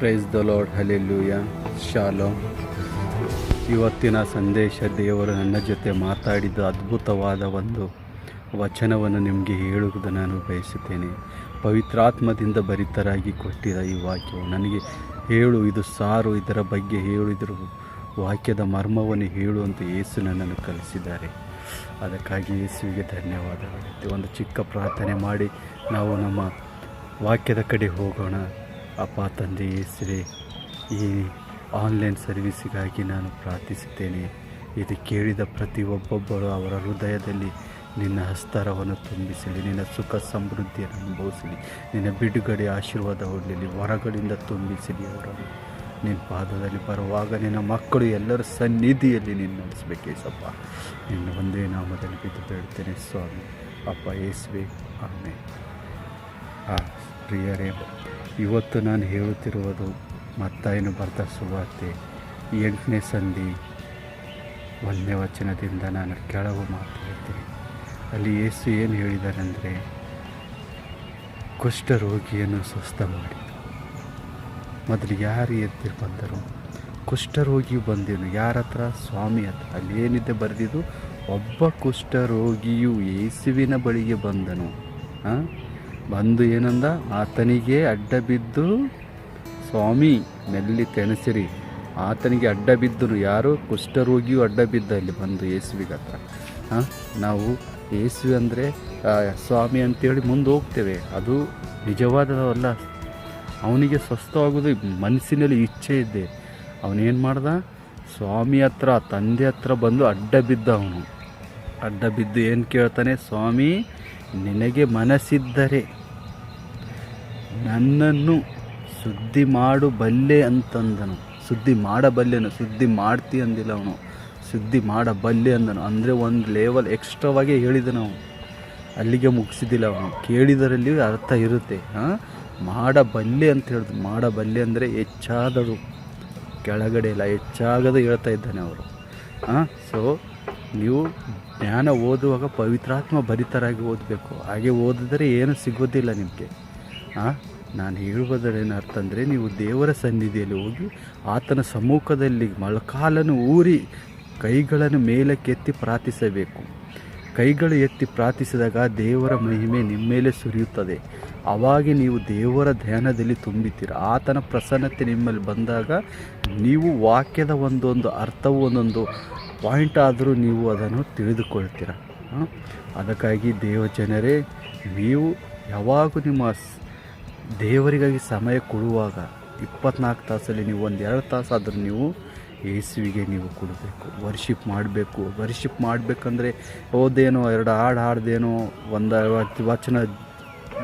Praise the lord hallelujah shalom ಇವತ್ತಿನ ಸಂದೇಶ ದೇವರು ನನ್ನ ಜೊತೆ ಮಾತಾಡಿದ ಅದ್ಭುತವಾದ ಒಂದು ವಚನವನ್ನು ನಿಮಗೆ ಹೇಳುವುದು ನಾನು ಬಯಸುತ್ತೇನೆ. ಪವಿತ್ರಾತ್ಮದಿಂದ ಭರಿತರಾಗಿ ಕೊಟ್ಟಿದ ಈ ವಾಕ್ಯವು ನನಗೆ ಹೇಳು, ಇದು ಸಾರು, ಇದರ ಬಗ್ಗೆ ಹೇಳಿದರು, ವಾಕ್ಯದ ಮರ್ಮವನ್ನು ಹೇಳು ಅಂತ ಯೇಸು ನನ್ನನ್ನು ಕಲಿಸಿದ್ದಾರೆ ಅದಕ್ಕಾಗಿ ಯೇಸುವಿಗೆ ಧನ್ಯವಾದಗಳು. ಒಂದು ಚಿಕ್ಕ ಪ್ರಾರ್ಥನೆ ಮಾಡಿ ನಾವು ನಮ್ಮ ವಾಕ್ಯದ ಕಡೆ ಹೋಗೋಣ. ಅಪ್ಪ, ತಂದೆ, ಹೆಸರೆ, ಈ ಆನ್ಲೈನ್ ಸರ್ವಿಸಿಗಾಗಿ ನಾನು ಪ್ರಾರ್ಥಿಸುತ್ತೇನೆ. ಇದು ಕೇಳಿದ ಪ್ರತಿಯೊಬ್ಬೊಬ್ಬರು ಅವರ ಹೃದಯದಲ್ಲಿ ನಿನ್ನ ಹಸ್ತಾರವನ್ನು ತುಂಬಿಸಲಿ, ನಿನ್ನ ಸುಖ ಸಮೃದ್ಧಿಯನ್ನು ಅನುಭವಿಸಲಿ, ನಿನ್ನ ಬಿಡುಗಡೆ ಆಶೀರ್ವಾದ ಹೊಡಲಿ ಹೊರಗಡೆಯಿಂದ ತುಂಬಿಸಲಿ ಅವರನ್ನು. ನಿನ್ನ ಪಾದದಲ್ಲಿ ಬರುವಾಗ ನಿನ್ನ ಮಕ್ಕಳು ಎಲ್ಲರ ಸನ್ನಿಧಿಯಲ್ಲಿ ನಿನ್ನ ನಡೆಸಬೇಕೇಸಪ್ಪ ನಿನ್ನ ಒಂದೇ ನಾಮದಲ್ಲಿ ಬಿದ್ದು ಬೇಡ್ತೇನೆ ಸ್ವಾಮಿ. ಅಪ್ಪ ಯೇಸುವೆ ಆಮೇಲೆ ಆ ಪ್ರಿಯರೇ, ಇವತ್ತು ನಾನು ಹೇಳುತ್ತಿರುವುದು ಮತ್ತಾಯನು ಬರ್ತ ಸುವಾರ್ತೆ. ಎಂಟನೇ ಸಂಧಿ, ಒಂದನೇ ವಚನದಿಂದ ನಾನು ಕೆಳವು ಮಾತಾಡ್ತೀನಿ ಅಲ್ಲಿ ಯೇಸು ಏನು ಹೇಳಿದಾರೆಂದರೆ ಕುಷ್ಠರೋಗಿಯನ್ನು ಸ್ವಸ್ಥ ಮಾಡಿ ಮೊದಲು ಯಾರು ಎತ್ತಿರು ಬಂದರು? ಕುಷ್ಠರೋಗಿ ಬಂದೇನು. ಯಾರ ಹತ್ರ? ಸ್ವಾಮಿ ಹತ್ರ. ಅಲ್ಲಿ ಏನಿದೆ ಬರೆದಿದ್ದು, ಒಬ್ಬ ಕುಷ್ಠರೋಗಿಯು ಯೇಸುವಿನ ಬಳಿಗೆ ಬಂದನು. ಹಾಂ ಬಂದು ಏನಂದ? ಆತನಿಗೆ ಅಡ್ಡ ಬಿದ್ದು, ಸ್ವಾಮಿ, ಮೆಲ್ಲಿ ತೆನಸಿರಿ ಆತನಿಗೆ ಅಡ್ಡ ಬಿದ್ದರು ಯಾರು? ಕುಷ್ಠರೋಗಿಯು ಅಡ್ಡ ಬಿದ್ದ ಇಲ್ಲಿ ಬಂದು ಯೇಸುವಿಗೆ ಹತ್ರ. ಹಾಂ? ನಾವು ಯೇಸು ಅಂದರೆ ಸ್ವಾಮಿ ಅಂತೇಳಿ ಮುಂದೆ ಹೋಗ್ತೇವೆ. ಅದು ನಿಜವಾದವಲ್ಲ ಅವನಿಗೆ ಸ್ವಸ್ಥವಾಗೋದು ಮನಸ್ಸಿನಲ್ಲಿ ಇಚ್ಛೆ ಇದೆ. ಅವನೇನು ಮಾಡ್ದ? ಸ್ವಾಮಿ ಹತ್ರ, ತಂದೆ ಹತ್ರ ಬಂದು ಅಡ್ಡ ಬಿದ್ದ ಅವನು ಅಡ್ಡ ಬಿದ್ದು ಏನು ಕೇಳ್ತಾನೆ? ಸ್ವಾಮಿ ನಿನಗೆ ಮನಸ್ಸಿದ್ದರೆ ನನ್ನನ್ನು ಸುದ್ದಿ ಮಾಡು ಬಲ್ಲೆ ಅಂತಂದನು. ಸುದ್ದಿ ಮಾಡಬಲ್ಲೆನು, ಸುದ್ದಿ ಮಾಡ್ತಿ ಅಂದಿಲ್ಲ ಅವನು. ಸುದ್ದಿ ಮಾಡಬಲ್ಲೆ ಅಂದನು. ಅಂದರೆ ಒಂದು ಲೆವೆಲ್ ಎಕ್ಸ್ಟ್ರಾವಾಗೇ ಹೇಳಿದನು ಅವನು. ಅಲ್ಲಿಗೆ ಮುಗಿಸಿದಿಲ್ಲ ಅವನು. ಕೇಳಿದರಲ್ಲಿ ಅರ್ಥ ಇರುತ್ತೆ. ಹಾಂ? ಮಾಡಬಲ್ಲೆ ಅಂತ ಹೇಳಿದ್ರು ಮಾಡಬಲ್ಲೆ ಅಂದರೆ ಹೆಚ್ಚಾದರು ಕೆಳಗಡೆ ಇಲ್ಲ ಹೆಚ್ಚಾಗದು ಹೇಳ್ತಾ ಇದ್ದಾನೆ ಅವರು. ಹಾಂ? ಸೊ ನೀವು ಜ್ಞಾನ ಓದುವಾಗ ಪವಿತ್ರಾತ್ಮ ಭರಿತರಾಗಿ ಓದಬೇಕು. ಹಾಗೆ ಓದಿದರೆ ಏನು ಸಿಗೋದಿಲ್ಲ ನಿಮಗೆ. ಹಾಂ ನಾನು ಹೇಳುವುದರೇನು ಅರ್ಥ ಅಂದರೆ, ನೀವು ದೇವರ ಸನ್ನಿಧಿಯಲ್ಲಿ ಹೋಗಿ ಆತನ ಸಮ್ಮುಖದಲ್ಲಿ ಮೊಳಕಾಲನ್ನು ಊರಿ ಕೈಗಳನ್ನು ಮೇಲಕ್ಕೆತ್ತಿ ಪ್ರಾರ್ಥಿಸಬೇಕು. ಕೈಗಳು ಎತ್ತಿ ಪ್ರಾರ್ಥಿಸಿದಾಗ ದೇವರ ಮಹಿಮೆ ನಿಮ್ಮ ಮೇಲೆ ಸುರಿಯುತ್ತದೆ. ಆವಾಗ ನೀವು ದೇವರ ಧ್ಯಾನದಲ್ಲಿ ತುಂಬಿತೀರ ಆತನ ಪ್ರಸನ್ನತೆ ನಿಮ್ಮಲ್ಲಿ ಬಂದಾಗ ನೀವು ವಾಕ್ಯದ ಒಂದೊಂದು ಅರ್ಥವು ಒಂದೊಂದು ಪಾಯಿಂಟ್ ಆದರೂ ನೀವು ಅದನ್ನು ತಿಳಿದುಕೊಳ್ತೀರ? ಅದಕ್ಕಾಗಿ ದೇವ ಜನರೇ, ನೀವು ಯಾವಾಗ ನಿಮ್ಮ ದೇವರಿಗಾಗಿ ಸಮಯ ಕೊಡುವಾಗ ಇಪ್ಪತ್ನಾಲ್ಕು ತಾಸಲ್ಲಿ ನೀವು ಒಂದು ಎರಡು ತಾಸಾದರೂ ನೀವು ಯೇಸುವಿಗೆ ನೀವು ಕೊಡಬೇಕು. ವರ್ಷಿಪ್ ಮಾಡಬೇಕು. ವರ್ಷಿಪ್ ಮಾಡಬೇಕಂದ್ರೆ ಓದೇನೋ, ಎರಡು ಹಾಡು ಹಾಡ್ದೇನೋ, ಒಂದು ವಚ- ವಚನ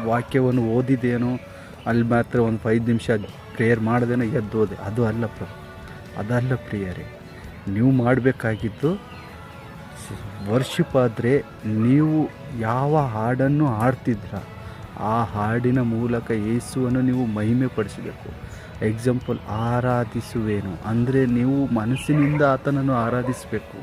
ವಾಕ್ಯವನ್ನು ಓದಿದೇನೋ, ಅಲ್ಲಿ ಮಾತ್ರ ಒಂದು ಐದು ನಿಮಿಷ ಪ್ರೇಯರ್ ಮಾಡ್ದೇನೋ ಎದ್ದೋದೆ. ಅದು ಅಲ್ಲ ಪ್ರ ಅದಲ್ಲ ಪ್ರಿಯರೇ ನೀವು ಮಾಡಬೇಕಾಗಿದ್ದು ವರ್ಷಿಪ್ ಆದರೆ ನೀವು ಯಾವ ಹಾಡನ್ನು ಹಾಡ್ತಿದ್ರ, ಆ ಹಾಡಿನ ಮೂಲಕ ಯೇಸುವನ್ನು ನೀವು ಮಹಿಮೆ ಪಡಿಸಬೇಕು. ಎಕ್ಸಾಂಪಲ್ ಆರಾಧಿಸುವೇನು. ಅಂದರೆ ನೀವು ಮನಸ್ಸಿನಿಂದ ಆತನನ್ನು ಆರಾಧಿಸಬೇಕು.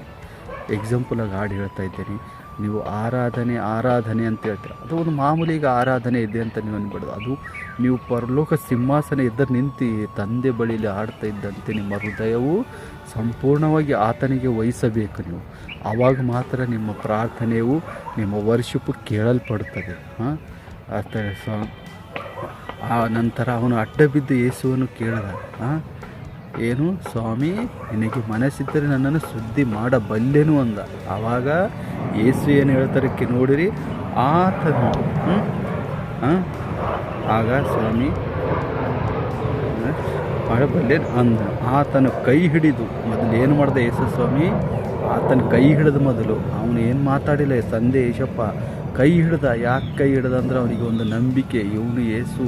ಎಕ್ಸಾಂಪಲಾಗಿ ಹಾಡು ಹೇಳ್ತಾ ಇದ್ದೀನಿ. ನೀವು ಆರಾಧನೆ ಆರಾಧನೆ ಅಂತ ಹೇಳ್ತೀರ. ಅದು ಒಂದು ಮಾಮೂಲಿ ಈಗ ಆರಾಧನೆ ಇದೆ ಅಂತ ನೀವು ಅನ್ಬಿಡೋದು ಅದು ನೀವು ಪರಲೋಕ ಸಿಂಹಾಸನ ಇದ್ದರೆ ನಿಂತು ತಂದೆ ಬಳಿಲಿ ಆಡ್ತಾ ಇದ್ದಂತೆ ನಿಮ್ಮ ಹೃದಯವು ಸಂಪೂರ್ಣವಾಗಿ ಆತನಿಗೆ ವಹಿಸಬೇಕು ನೀವು. ಆವಾಗ ಮಾತ್ರ ನಿಮ್ಮ ಪ್ರಾರ್ಥನೆಯು ನಿಮ್ಮ ವರ್ಷಪ್ಪು ಕೇಳಲ್ಪಡುತ್ತದೆ ಹಾಂ? ಆ ನಂತರ ಅವನು ಅಡ್ಡ ಬಿದ್ದು ಯೇಸುವನ್ನು ಕೇಳಿದ. ಹಾಂ? ಏನು ಸ್ವಾಮಿ, ನಿನಗೆ ಮನಸ್ಸಿದ್ದರೆ ನನ್ನನ್ನು ಸುದ್ದಿ ಮಾಡಬಲ್ಲೆನು ಅಂದ ಆವಾಗ ಯೇಸು ಏನು ಹೇಳ್ತಾರಕ್ಕೆ ನೋಡಿರಿ, ಆತನು ಆಗ ಸ್ವಾಮಿ? ಮಾಡಬಲ್ಲೆ ಅಂದ ಆತನ ಕೈ ಹಿಡಿದು, ಮೊದಲು ಏನು ಮಾಡ್ದೆ ಯೇಸು ಸ್ವಾಮಿ, ಆತನ ಕೈ ಹಿಡಿದ ಮೊದಲು, ಅವನು ಏನು ಮಾತಾಡಿಲ್ಲ ತಂದೆ ಯೇಸಪ್ಪ, ಕೈ ಹಿಡ್ದ, ಯಾಕೆ ಕೈ ಹಿಡ್ದ ಅಂದ್ರೆ ಅವನಿಗೆ ಒಂದು ನಂಬಿಕೆ, ಇವನು ಯೇಸು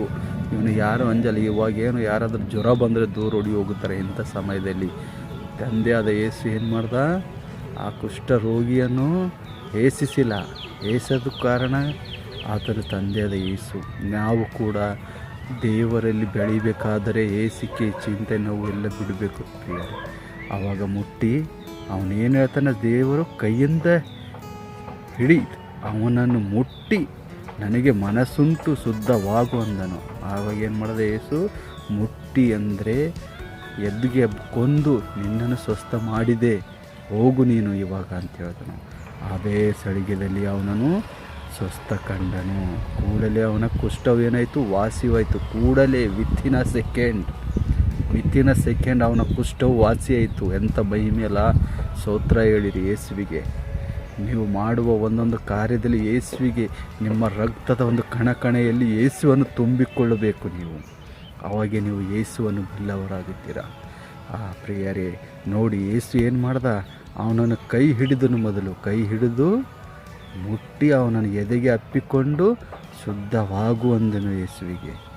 ಇವನು ಯಾರು ಅಂಜಲಿ? ಇವಾಗ ಏನು ಯಾರಾದರೂ ಜ್ವರ ಬಂದರೆ ದೂರ ಓಡಿ ಹೋಗುತ್ತಾರೆ ಇಂಥ ಸಮಯದಲ್ಲಿ. ತಂದೆ ಆದ ಏಸು ಏನು ಮಾಡ್ದ? ಆ ಕುಷ್ಠ ರೋಗಿಯನ್ನು ಏಸಿಸಿಲ್ಲ. ಏಸೋದು ಕಾರಣ ಆತನ ತಂದೆಯಾದ ಏಸು ನಾವು ಕೂಡ ದೇವರಲ್ಲಿ ಬೆಳಿಬೇಕಾದರೆ ಏಸಿಕೆ, ಚಿಂತೆ, ನೋವು ಎಲ್ಲ ಬಿಡಬೇಕು ಆವಾಗ ಮುಟ್ಟಿ ಅವನೇನು ಹೇಳ್ತಾನೆ? ದೇವರು ಕೈಯಿಂದ ಹಿಡಿ ಅವನನ್ನು ಮುಟ್ಟಿ ನನಗೆ ಮನಸ್ಸುಂಟು ಶುದ್ಧವಾಗು ಅಂದನು ಆವಾಗ ಏನು ಮಾಡಿದೆ ಯೇಸು, ಮುಟ್ಟಿ ಅಂದರೆ ಎದ್ಗೆ ಕೊಂದು ನಿನ್ನನ್ನು ಸ್ವಸ್ಥ ಮಾಡಿದೆ, ಹೋಗು ನೀನು ಇವಾಗ ಅಂತ ಹೇಳಿದನು. ಅದೇ ಸಳಿಗೆದಲ್ಲಿ ಅವನನ್ನು ಸ್ವಸ್ಥ ಕಂಡನು. ಕೂಡಲೇ ಅವನ ಕುಷ್ಠವೇನಾಯಿತು ವಾಸಿವಾಯಿತು. ಕೂಡಲೇ ವಿತ್ತಿನ ಸೆಕೆಂಡ್ ವಿತ್ತಿನ ಸೆಕೆಂಡ್ ಅವನ ಕುಷ್ಠವು ವಾಸಿಯಾಯಿತು. ಎಂಥ ಮಹಿಮೆಯಲ್ಲ ಸೋತ್ರ ಹೇಳಿರಿ ಯೇಸುವಿಗೆ. ನೀವು ಮಾಡುವ ಒಂದೊಂದು ಕಾರ್ಯದಲ್ಲಿ ಯೇಸುವಿಗೆ ನಿಮ್ಮ ರಕ್ತದ ಒಂದು ಕಣಕಣೆಯಲ್ಲಿ ಯೇಸುವನ್ನು ತುಂಬಿಕೊಳ್ಳಬೇಕು ನೀವು. ಅವಾಗೆ ನೀವು ಯೇಸುವನ್ನು ಬಿಲ್ಲವರಾಗುತ್ತೀರಾ? ಆ ಪ್ರಿಯರೇ, ನೋಡಿ ಯೇಸು ಏನು ಮಾಡ್ದ? ಅವನನ್ನು ಕೈ ಹಿಡಿದನು ಮೊದಲು. ಕೈ ಹಿಡಿದು ಮುಟ್ಟಿ ಅವನನ್ನು ಎದೆಗೆ ಅಪ್ಪಿಕೊಂಡು ಶುದ್ಧವಾಗುವಂದನು ಯೇಸುವಿಗೆ.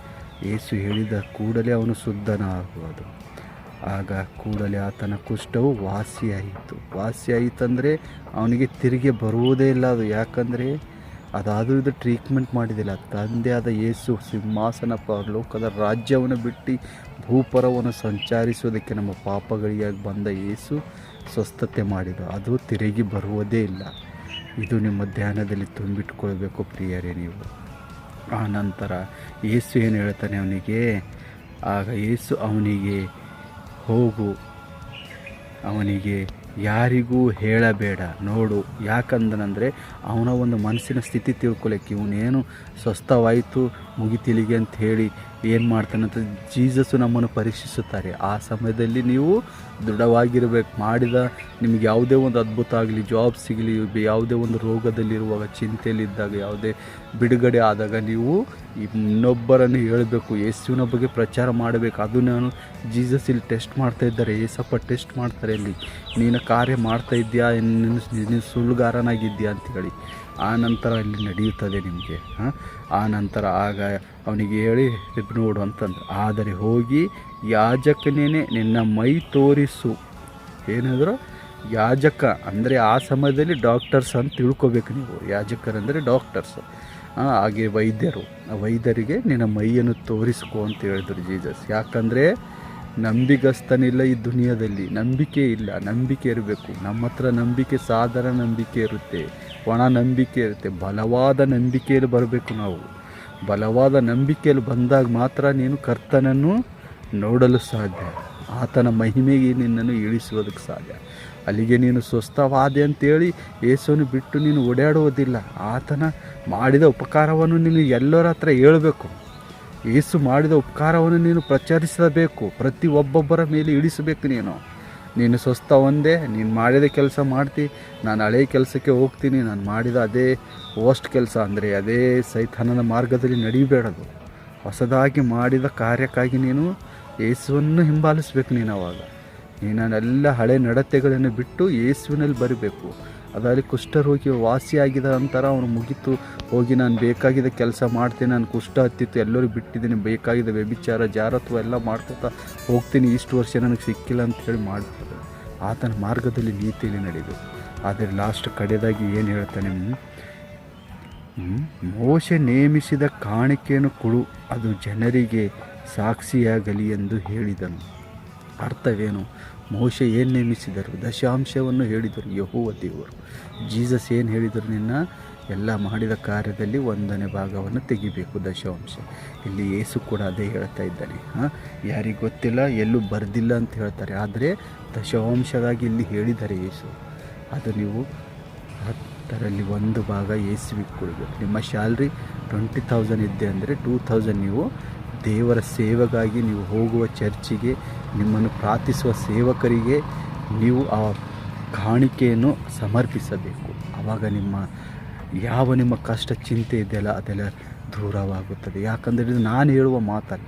ಯೇಸು ಹೇಳಿದ ಕೂಡಲೇ ಅವನು ಶುದ್ಧನಾಗುವುದು ಆಗ ಕೂಡಲೇ ಆತನ ಕುಷ್ಠವು ವಾಸಿಯಾಯಿತು. ವಾಸಿಯಾಯಿತಂದರೆ ಅವನಿಗೆ ತಿರುಗಿ ಬರುವುದೇ ಇಲ್ಲ ಅದು. ಯಾಕಂದರೆ ಅದಾದರೂ ಇದು ಟ್ರೀಟ್ಮೆಂಟ್ ಮಾಡಿದಿಲ್ಲ. ತಂದೆ ಆದ ಯೇಸು ಸಿಂಹಾಸನ ಪರಲೋಕದ ರಾಜ್ಯವನ್ನು ಬಿಟ್ಟು ಭೂಪರವನ್ನು ಸಂಚರಿಸುವುದಕ್ಕೆ ನಮ್ಮ ಪಾಪಗಳಿಗಾಗಿ ಬಂದ ಯೇಸು ಸ್ವಸ್ಥತೆ ಮಾಡಿದ. ಅದು ತಿರುಗಿ ಬರುವುದೇ ಇಲ್ಲ. ಇದು ನಿಮ್ಮ ಧ್ಯಾನದಲ್ಲಿ ತುಂಬಿಟ್ಕೊಳ್ಬೇಕು ಪ್ರಿಯರೇ ನೀವು. ಆ ನಂತರ ಯೇಸು ಏನು ಹೇಳ್ತಾನೆ ಅವನಿಗೆ, ಆಗ ಯೇಸು ಅವನಿಗೆ ಹೋಗು. ಅವನಿಗೆ ಯಾರಿಗೂ ಹೇಳಬೇಡ. ನೋಡು, ಯಾಕಂದನಂದರೆ ಅವನ ಒಂದು ಮನಸ್ಸಿನ ಸ್ಥಿತಿ ತಿಳ್ಕೊಳಕ್ಕೆ ಇವನೇನು ಸ್ವಸ್ಥವಾಯಿತು, ಮುಗಿತಿಲಿಗೆ ಅಂತ ಹೇಳಿ ಏನು ಮಾಡ್ತಾನಂತ ಜೀಸಸ್ಸು ನಮ್ಮನ್ನು ಪರೀಕ್ಷಿಸುತ್ತಾರೆ. ಆ ಸಮಯದಲ್ಲಿ ನೀವು ದೃಢವಾಗಿರಬೇಕು. ಮಾಡಿದ ನಿಮಗೆ ಯಾವುದೇ ಒಂದು ಅದ್ಭುತ ಆಗಲಿ ಜಾಬ್ ಸಿಗಲಿ, ಯಾವುದೇ ಒಂದು ರೋಗದಲ್ಲಿರುವಾಗ, ಚಿಂತೆಯಲ್ಲಿದ್ದಾಗ, ಯಾವುದೇ ಬಿಡುಗಡೆ ಆದಾಗ ನೀವು ಇನ್ನೊಬ್ಬರನ್ನು ಹೇಳಬೇಕು. ಯೇಸುವಿನ ಬಗ್ಗೆ ಪ್ರಚಾರ ಮಾಡಬೇಕು. ಅದು ನಾನು ಜೀಸಸ್ ಇಲ್ಲಿ ಟೆಸ್ಟ್ ಮಾಡ್ತಾ ಇದ್ದಾರೆ, ಏಸಪ್ಪ ಟೆಸ್ಟ್ ಮಾಡ್ತಾರೆ ಇಲ್ಲಿ. ನೀನು ಕಾರ್ಯ ಮಾಡ್ತಾ ಇದೆಯಾ ನೀನು ನೀನು ಸುಳ್ಳುಗಾರನಾಗಿದ್ಯಾ ಅಂತೇಳಿ ಆ ನಂತರ ಅಲ್ಲಿ ನಡೆಯುತ್ತದೆ ನಿಮಗೆ, ಹಾಂ? ಆ ನಂತರ ಆಗ ಅವನಿಗೆ ಹೇಳಿ ನೋಡು ಅಂತಂದ್ರೆ ಆದರೆ ಹೋಗಿ ಯಾಜಕನೇನೆ ನಿನ್ನ ಮೈ ತೋರಿಸು. ಏನಾದರೂ? ಯಾಜಕ ಅಂದರೆ ಆ ಸಮಯದಲ್ಲಿ ಡಾಕ್ಟರ್ಸ್ ಅಂತ ತಿಳ್ಕೊಬೇಕು ನೀವು. ಯಾಜಕರಂದರೆ ಡಾಕ್ಟರ್ಸ್ ಹಾಗೆ ವೈದ್ಯರು. ವೈದ್ಯರಿಗೆ ನಿನ್ನ ಮೈಯನ್ನು ತೋರಿಸ್ಕೊ ಅಂತ ಹೇಳಿದ್ರು ಜೀಸಸ್. ಯಾಕಂದರೆ ನಂಬಿಗಸ್ತನಿಲ್ಲ ಈ ದುನಿಯಾದಲ್ಲಿ. ನಂಬಿಕೆ ಇಲ್ಲ. ನಂಬಿಕೆ ಇರಬೇಕು. ನಮ್ಮ ಹತ್ರ ನಂಬಿಕೆ ಸಾಧಾರಣ ನಂಬಿಕೆ ಇರುತ್ತೆ. ಒಣ ನಂಬಿಕೆ ಇರುತ್ತೆ. ಬಲವಾದ ನಂಬಿಕೆಯಲ್ಲಿ ಬರಬೇಕು ನಾವು. ಬಲವಾದ ನಂಬಿಕೆಯಲ್ಲಿ ಬಂದಾಗ ಮಾತ್ರ ನೀನು ಕರ್ತನನ್ನು ನೋಡಲು ಸಾಧ್ಯ. ಆತನ ಮಹಿಮೆಗೆ ನಿನ್ನನ್ನು ಇಳಿಸುವುದಕ್ಕೆ ಸಾಧ್ಯ. ಅಲ್ಲಿಗೆ ನೀನು ಸ್ವಸ್ಥವಾದೆ ಅಂತೇಳಿ ಯೇಸುವನ್ನು ಬಿಟ್ಟು ನೀನು ಓಡಾಡುವುದಿಲ್ಲ. ಆತನ ಮಾಡಿದ ಉಪಕಾರವನ್ನು ನೀನು ಎಲ್ಲರ ಹತ್ರ ಹೇಳಬೇಕು. ಯೇಸು ಮಾಡಿದ ಉಪಕಾರವನ್ನು ನೀನು ಪ್ರಚಾರಿಸಬೇಕು ಪ್ರತಿ ಒಬ್ಬೊಬ್ಬರ ಮೇಲೆ ಇಳಿಸಬೇಕು ನೀನು. ನೀನು ಸ್ವಸ್ಥ ಒಂದೇ, ನೀನು ಮಾಡಿದ ಕೆಲಸ ಮಾಡ್ತಿ, ನಾನು ಹಳೆಯ ಕೆಲಸಕ್ಕೆ ಹೋಗ್ತೀನಿ, ನಾನು ಮಾಡಿದ ಅದೇ ಹೋಸ್ಟ್ ಕೆಲಸ ಅಂದರೆ ಅದೇ ಸೈತಾನನ ಮಾರ್ಗದಲ್ಲಿ ನಡೀಬೇಡದು. ಹೊಸದಾಗಿ ಮಾಡಿದ ಕಾರ್ಯಕ್ಕಾಗಿ ನೀನು ಯೇಸುವನ್ನು ಹಿಂಬಾಲಿಸ್ಬೇಕು ನೀನು ಅವಾಗ. ನೀನು ಎಲ್ಲ ಹಳೆ ನಡತೆಗಳನ್ನು ಬಿಟ್ಟು ಯೇಸುವಿನಲ್ಲಿ ಬರಬೇಕು. ಅದಾಗಲಿ ಕುಷ್ಠರೋಗಿ ವಾಸಿಯಾಗಿದ ನಂತರ ಅವನು ಮುಗಿತು. ಹೋಗಿ ನಾನು ಬೇಕಾಗಿದ್ದ ಕೆಲಸ ಮಾಡ್ತೀನಿ, ನಾನು ಕುಷ್ಠ ಹತ್ತಿತ್ತು, ಎಲ್ಲರೂ ಬಿಟ್ಟಿದ್ದೀನಿ, ಬೇಕಾಗಿದ್ದ ವ್ಯಭಿಚಾರ, ಜಾರತ್ವ ಎಲ್ಲ ಮಾಡ್ಕೊತಾ ಹೋಗ್ತೀನಿ, ಇಷ್ಟು ವರ್ಷ ನನಗೆ ಸಿಕ್ಕಿಲ್ಲ ಅಂತ ಹೇಳಿ ಮಾಡ್ತಾರೆ ಆತನ ಮಾರ್ಗದಲ್ಲಿ ನೀತಿಯಲ್ಲಿ ನಡೆದು. ಆದರೆ ಲಾಸ್ಟ್ ಕಡೆದಾಗಿ ಏನು ಹೇಳ್ತಾನೆ ಮೋಶೆ ನೇಮಿಸಿದ ಕಾಣಿಕೆಯನ್ನು ಕೊಡು, ಅದು ಜನರಿಗೆ ಸಾಕ್ಷಿಯಾಗಲಿ ಎಂದು ಹೇಳಿದನು. ಅರ್ಥವೇನು? ಮೋಶೆ ಏನು ನೇಮಿಸಿದರು? ದಶಾಂಶವನ್ನು ಹೇಳಿದರು ಯಹೋವ ದೇವರು. ಜೀಸಸ್ ಏನು ಹೇಳಿದರು? ನಿನ್ನ ಎಲ್ಲ ಮಾಡಿದ ಕಾರ್ಯದಲ್ಲಿ ಒಂದನೇ ಭಾಗವನ್ನು ತೆಗಿಬೇಕು, ದಶಾಂಶ. ಇಲ್ಲಿ ಏಸು ಕೂಡ ಅದೇ ಹೇಳ್ತಾ ಇದ್ದಾನೆ. ಹಾಂ, ಯಾರಿಗೆ ಗೊತ್ತಿಲ್ಲ, ಎಲ್ಲೂ ಬರೆದಿಲ್ಲ ಅಂತ ಹೇಳ್ತಾರೆ. ಆದರೆ ದಶಾಂಶವಾಗಿ ಇಲ್ಲಿ ಹೇಳಿದ್ದಾರೆ ಏಸು ಅದು ನೀವು ಹತ್ತರಲ್ಲಿ ಒಂದು ಭಾಗ ಏಸುವಿಗೆ ಕೊಡಬೇಕು. ನಿಮ್ಮ ಸ್ಯಾಲ್ರಿ ಟ್ವೆಂಟಿ ತೌಸಂಡ್ ಇದ್ದೆ ಅಂದರೆ ಟೂ ಥೌಸಂಡ್ ನೀವು ದೇವರ ಸೇವೆಗಾಗಿ ನೀವು ಹೋಗುವ ಚರ್ಚಿಗೆ, ನಿಮ್ಮನ್ನು ಪ್ರಾರ್ಥಿಸುವ ಸೇವಕರಿಗೆ ನೀವು ಆ ಕಾಣಿಕೆಯನ್ನು ಸಮರ್ಪಿಸಬೇಕು. ಆವಾಗ ನಿಮ್ಮ, ಯಾವ ನಿಮ್ಮ ಕಷ್ಟ ಚಿಂತೆ ಇದೆಯಲ್ಲ ಅದೆಲ್ಲ ದೂರವಾಗುತ್ತದೆ. ಯಾಕಂದರೆ ಇದು ನಾನು ಹೇಳುವ ಮಾತಲ್ಲ,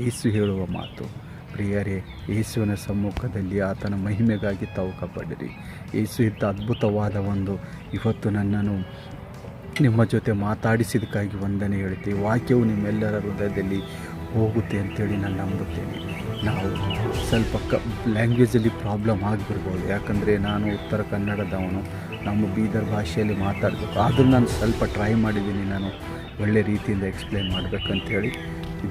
ಏಸು ಹೇಳುವ ಮಾತು. ಪ್ರಿಯರೇ ಯೇಸುವಿನ ಸಮ್ಮುಖದಲ್ಲಿ ಆತನ ಮಹಿಮೆಗಾಗಿ ತಾವು ಪಡಿರಿ ಏಸು ಇದ್ದ ಅದ್ಭುತವಾದ ಒಂದು, ಇವತ್ತು ನನ್ನನ್ನು ನಿಮ್ಮ ಜೊತೆ ಮಾತಾಡಿಸಿದ್ದಕ್ಕಾಗಿ ವಂದನೆ ಹೇಳುತ್ತೆ ವಾಕ್ಯವು ನಿಮ್ಮೆಲ್ಲರ ಹೃದಯದಲ್ಲಿ ಹೋಗುತ್ತೆ ಅಂತೇಳಿ ನಾನು ನಂಬುತ್ತೇನೆ. ನಾವು ಸ್ವಲ್ಪ ಕ ಲ್ಯಾಂಗ್ವೇಜಲ್ಲಿ ಪ್ರಾಬ್ಲಮ್ ಆಗಿಬಿಡ್ಬೋದು ಯಾಕಂದರೆ ನಾನು ಉತ್ತರ ಕನ್ನಡದವನು. ನಮ್ಮ ಬೀದರ್ ಭಾಷೆಯಲ್ಲಿ ಮಾತಾಡಬೇಕು. ಆದರೂ ನಾನು ಸ್ವಲ್ಪ ಟ್ರೈ ಮಾಡಿದ್ದೀನಿ. ನಾನು ಒಳ್ಳೆ ರೀತಿಯಿಂದ ಎಕ್ಸ್ಪ್ಲೈನ್ ಮಾಡಬೇಕಂತೇಳಿ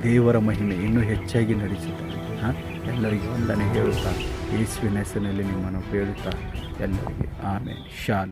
ದೇವರ ಮಹಿಮೆ ಇನ್ನೂ ಹೆಚ್ಚಾಗಿ ನಡೆಸುತ್ತೆ ಹಾಂ? ಎಲ್ಲರಿಗೂ ವಂದನೆ ಹೇಳುತ್ತಾ, ಯೇಸುವಿನ ಹೆಸರಿನಲ್ಲಿ ನಿಮ್ಮನ್ನು ಕೇಳುತ್ತಾ ಎಲ್ಲರಿಗೆ. ಆಮೇಲೆ ಶಾಲ್